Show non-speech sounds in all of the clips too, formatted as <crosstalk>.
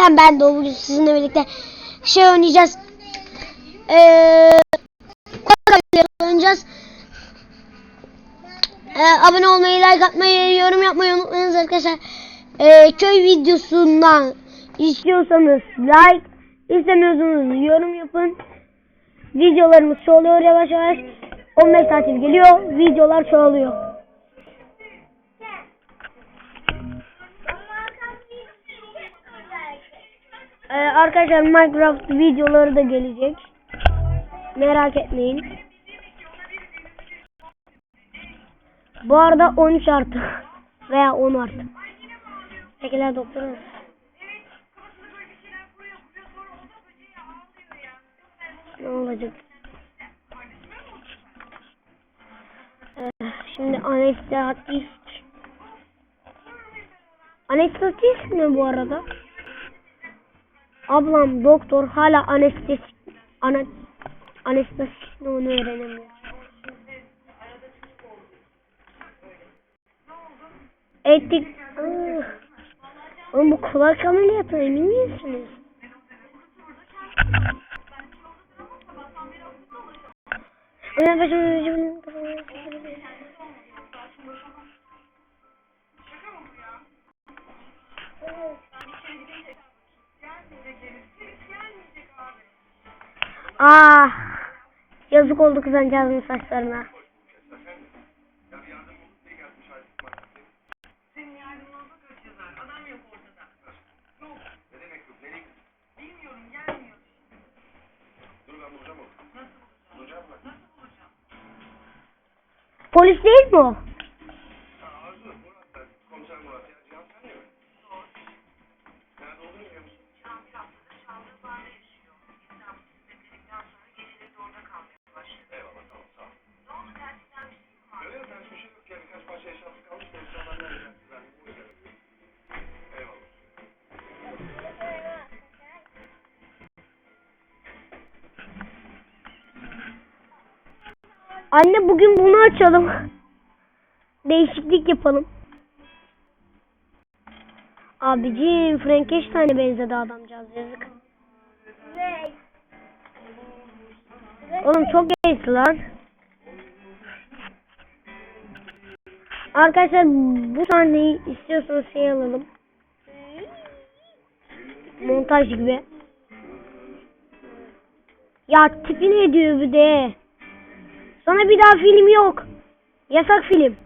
ben ben de bugün sizinle birlikte şey oynayacağız. Eee oynayacağız. Eee, abone olmayı, like atmayı, yorum yapmayı unutmayınız arkadaşlar. Eee, köy videosundan istiyorsanız like, istemiyorsanız yorum yapın. Videolarımız çoğalıyor yavaş yavaş. 15 tatil geliyor, videolar çoğalıyor. Arkadaşlar Minecraft videoları da gelecek. Merak etmeyin. Bu arada 13 artı <laughs> veya 10 artı. Teşekkürler doktorum. Ne olacak? Ee, şimdi anestezist. Anestezist mi bu arada? Ablam doktor hala anestezi ana anestezist onu öğrenemiyor. Ettik. Ah. Oğlum bu kulak ameliyatı emin misiniz? Ah, yazık oldu kızancağızın saçlarına. Polis değil mi o? Anne bugün bunu açalım. Değişiklik yapalım. Abicim Frankenstein'e benzedi adamcağız yazık. Oğlum çok gençti lan. Arkadaşlar bu sahneyi istiyorsanız şey alalım. Montaj gibi. Ya tipi ne diyor bir de. Sana bir daha film yok. Yasak film.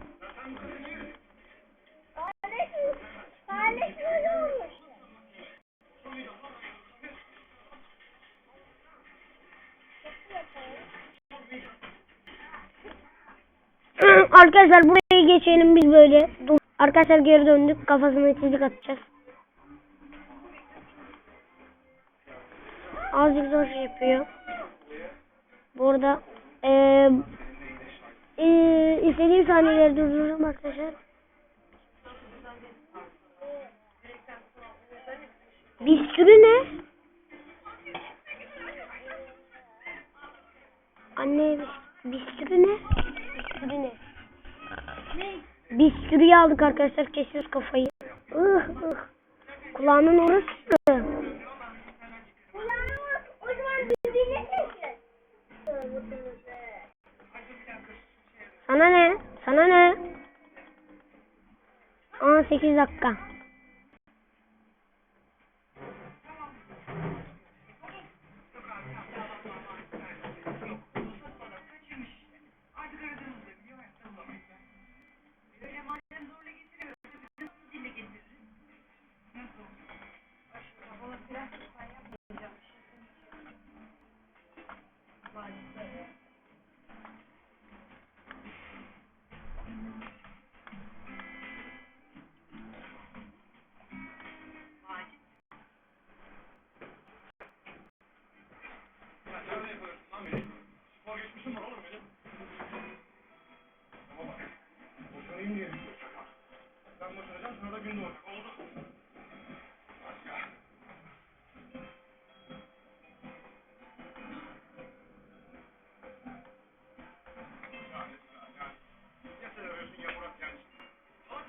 <clears throat> Arkadaşlar buraya geçelim biz böyle. Dur. Arkadaşlar geri döndük. Kafasına çizik atacağız. Azıcık zor şey yapıyor. Bu arada eee eee istediğim sahneleri durdururum arkadaşlar. Bisküvi ne? Anne bisküvi ne? Bisküvi ne? Bisküviyi aldık arkadaşlar kesiyoruz kafayı. Ih, ih. Kulağının orası. Sana ne? Sana ne? 18 dakika.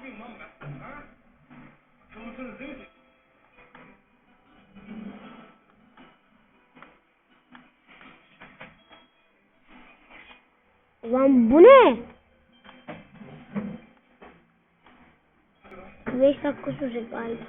Aklıyım lan ben. Ha? Çalışırız değil mi? Ulan bu ne? 5 dakika sürecek galiba.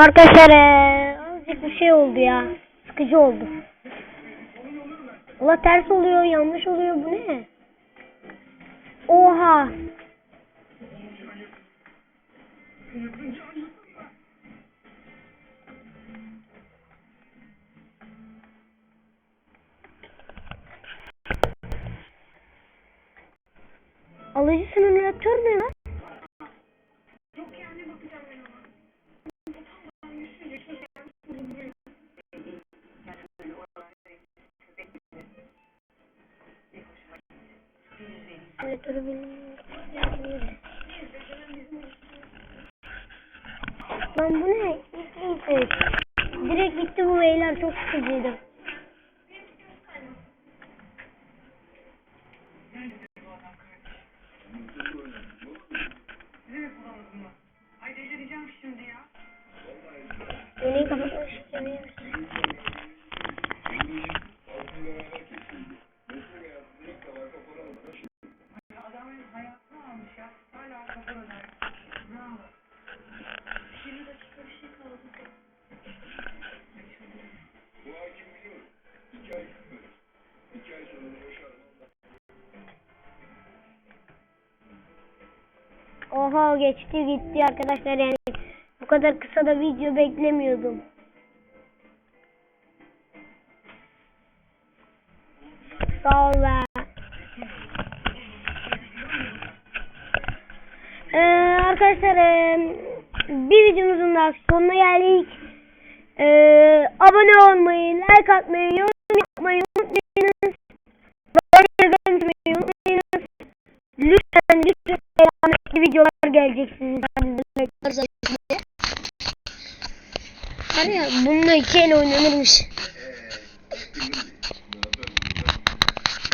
Arkadaşlar eee, azıcık bir şey oldu ya. Sıkıcı oldu. Ula ters oluyor, yanlış oluyor. Bu ne? Oha. Alıcı simülatör ne lan? Simülatörü bilmiyorum. Lan bu ne? İlk Direkt gitti bu beyler çok sıkıcıydı. Oha geçti gitti arkadaşlar yani bu kadar kısa da video beklemiyordum. Sağ ol be. Ee, arkadaşlar ee, bir videomuzun daha sonuna geldik. Ee, abone olmayı, like atmayı,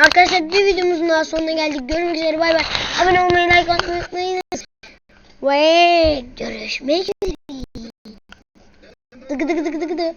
Arkadaşlar bir videomuzun daha sonuna geldik. Görüşmek üzere bay bay. Abone olmayı, like atmayı unutmayınız. Ve görüşmek üzere. Dıgı dıgı dıgı dıgı dı.